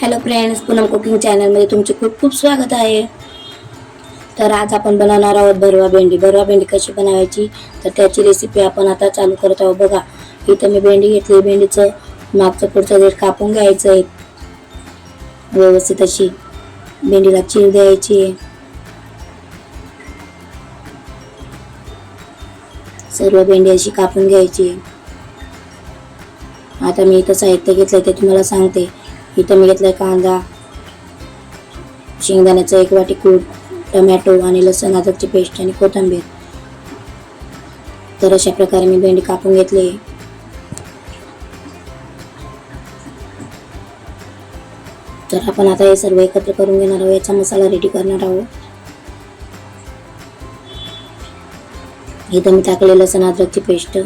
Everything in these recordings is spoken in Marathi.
हॅलो फ्रेंड्स पूनम कुकिंग चॅनलमध्ये तुमचे खूप खूप स्वागत आहे. तर आज आपण बनवणार आहोत भरवा भेंडी. भरवा भेंडी कशी बनवायची? तर त्याची रेसिपी आपण आता चालू करत आहोत. बघा इथं मी भेंडी घेतली. भेंडीचं मागचं पुढचं देठ कापून घ्यायचं आहे व्यवस्थित अशी भेंडीला चीर द्यायची आहे. सर्व भेंडी अशी कापून घ्यायची आता मी इथं साहित्य घेतलं ते तुम्हाला सांगते. इथं मी घेतलाय कांदा शेंगदाण्याचं एक वाटी कूट टमॅटो आणि लसण अद्रकची पेस्ट आणि कोथिंबीर. तर अशा प्रकारे मी भेंडी कापून घेतली. तर आपण आता हे सर्व एकत्र करून घेणार आहोत. याचा मसाला रेडी करणार आहोत. इथं मी टाकले लसण अद्रकची पेस्ट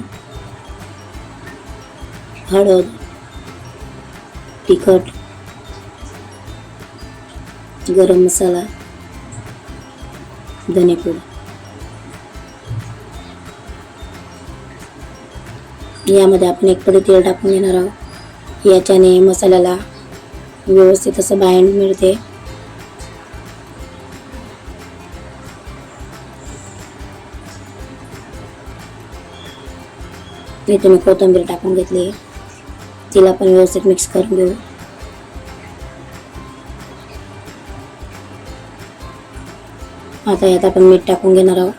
हळद तिखट गरम मसाला धनेपूड यामध्ये आपण एक पडी तेल टाकून घेणार आहोत. याच्याने मसाल्याला व्यवस्थित असं बाइंड मिळते. इथे मी कोथिंबीर टाकून घेतली. तिला पण व्यवस्थित मिक्स करून घेऊ. आता यात आपण मीठ टाकून घेणार आहोत.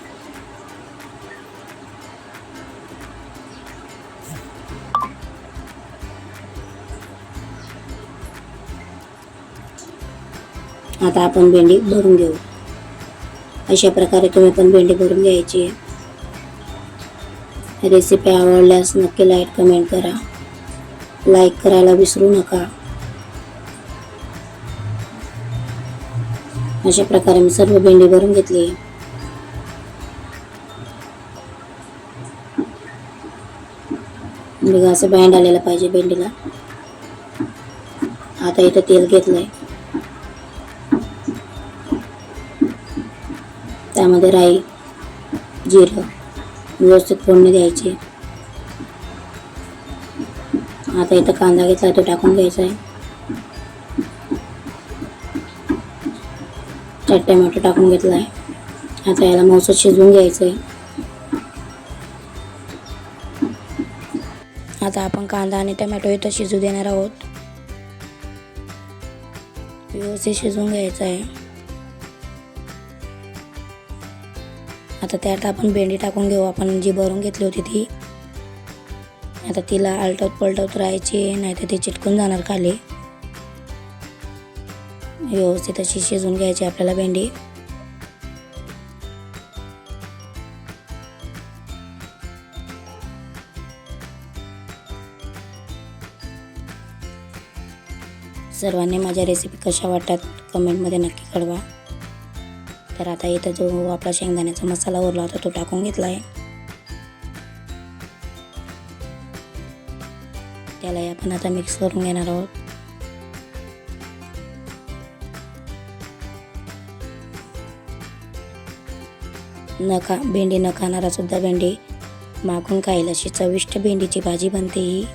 आता आपण भेंडी भरून घेऊ. अशा प्रकारे तुम्ही पण भेंडी भरून घ्यायची आहे. रेसिपी आवडल्यास नक्की लाईक कमेंट करा. लाईक करायला विसरू नका. अशा प्रकारे मी सर्व भेंडी भरून घेतली. बघा असं बँड आलेलं पाहिजे भेंडीला. आता इथं तेल घेतलंय. त्यामध्ये राई जिरं व्यवस्थित फोडणी द्यायची. आता इथं कांदा घेतला तो टाकून घ्यायचा आहे. त्यात टमॅटो टाकून घेतला आहे आता याला मौसत शिजवून घ्यायचं आहे आता आपण कांदा आणि टमॅटो इथं शिजू देणार आहोत. व्यवस्थित शिजवून घ्यायचं आहे आता त्यात आपण भेंडी टाकून घेऊ. आपण जी भरून घेतली होती ती. आता तिला आलटवत पलटवत राहायची नाही तर ती चिटकून जाणार खाली. व्यवस्थित अशी शिजवून घ्यायची आपल्याला भेंडी. सर्वांनी माझ्या रेसिपी कशा वाटतात कमेंटमध्ये नक्की कळवा. तर आता इथं जो आपला शेंगदाण्याचा मसाला उरला होता तो टाकून घेतला आहे त्यालाही आपण आता मिक्स करून घेणार आहोत. न खा भेंडी न खाणारा सुद्धा भेंडी. मागून खाईल अशी चविष्ट भेंडीची भाजी बनते ही.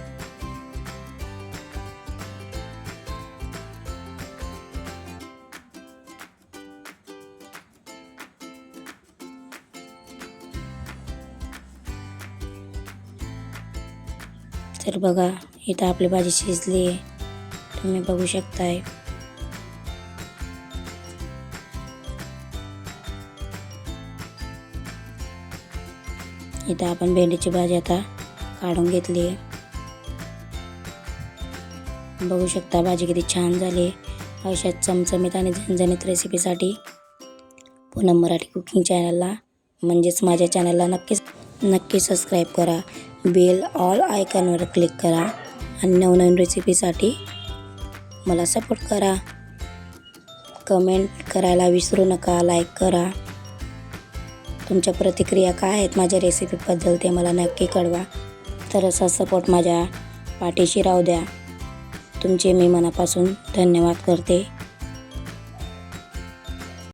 तर बघा इथं आपली भाजी शिजली आहे. तुम्ही बघू शकताय. इथं आपण भेंडीची भाजी आता काढून घेतली आहे. बघू शकता भाजी किती छान झाली अशा चमचमीत आणि झणझणीत रेसिपीसाठी पूनम मराठी कुकिंग चॅनलला म्हणजेच माझ्या चॅनलला नक्कीच नक्की सबस्क्राईब करा. बेल ऑल आयकॉनवर क्लिक करा आणि नवनवीन रेसिपीसाठी मला सपोर्ट करा. कमेंट करायला विसरू नका लाईक करा. तुमच्या प्रतिक्रिया काय आहेत? माझ्या रेसिपीबद्दल ते मला नक्की कळवा. तर असा सपोर्ट माझ्या पाठीशी राहू द्या. तुमचे मी मनापासून धन्यवाद करते.